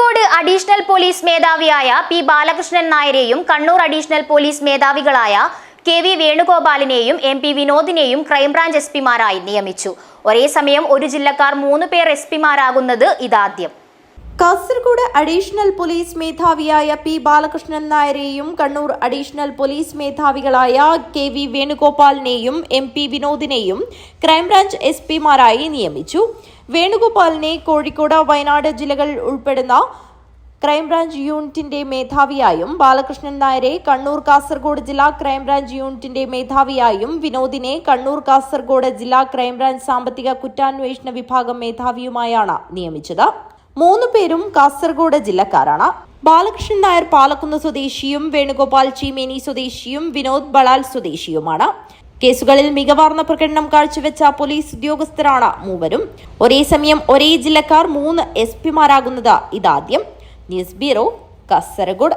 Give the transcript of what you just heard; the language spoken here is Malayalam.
കാസർഗോഡ് അഡീഷണൽ പോലീസ് മേധാവിയായ പി ബാലകൃഷ്ണൻ നായരെയും കണ്ണൂർ അഡീഷണൽ പോലീസ് മേധാവികളായ കെ വി വേണുഗോപാലിനെയും എം പി വിനോദിനെയും ക്രൈംബ്രാഞ്ച് എസ് പിമാരായി നിയമിച്ചു. ഒരേ സമയം ഒരു ജില്ലക്കാർ മൂന്ന് പേർ എസ് പിമാരാകുന്നത് ഇതാദ്യം. കാസർഗോഡ് അഡീഷണൽ പോലീസ് മേധാവിയായ പി ബാലകൃഷ്ണൻ നായരെയും കണ്ണൂർ അഡീഷണൽ പോലീസ് മേധാവികളായ കെ വി വേണുഗോപാലിനെയും എം പി വിനോദിനെയും ക്രൈംബ്രാഞ്ച് എസ് പിമാരായി നിയമിച്ചു. വേണുഗോപാലിനെ കോഴിക്കോട് വയനാട് ജില്ലകൾ ഉൾപ്പെടുന്ന ക്രൈംബ്രാഞ്ച് യൂണിറ്റിന്റെ മേധാവിയായും ബാലകൃഷ്ണൻ നായരെ കണ്ണൂർ കാസർഗോഡ് ജില്ലാ ക്രൈംബ്രാഞ്ച് യൂണിറ്റിന്റെ മേധാവിയായും വിനോദിനെ കണ്ണൂർ കാസർഗോഡ് ജില്ലാ ക്രൈംബ്രാഞ്ച് സാമ്പത്തിക കുറ്റാന്വേഷണ വിഭാഗം മേധാവിയുമായാണ് നിയമിച്ചത്. മൂന്നു പേരും കാസർഗോഡ് ജില്ലക്കാരാണ്. ബാലകൃഷ്ണൻ നായർ പാലക്കുന്ന് സ്വദേശിയും വേണുഗോപാൽ ചീമേനി സ്വദേശിയും വിനോദ് ബളാൽ സ്വദേശിയുമാണ്. കേസുകളിൽ മികവാർന്ന പ്രകടനം കാഴ്ചവെച്ച പോലീസ് ഉദ്യോഗസ്ഥരാണ് മൂവരും. ഒരേ സമയം ഒരേ ജില്ലക്കാർ മൂന്ന് എസ് പിമാരാകുന്നത് ഇതാദ്യം. News bureau Kasaragod.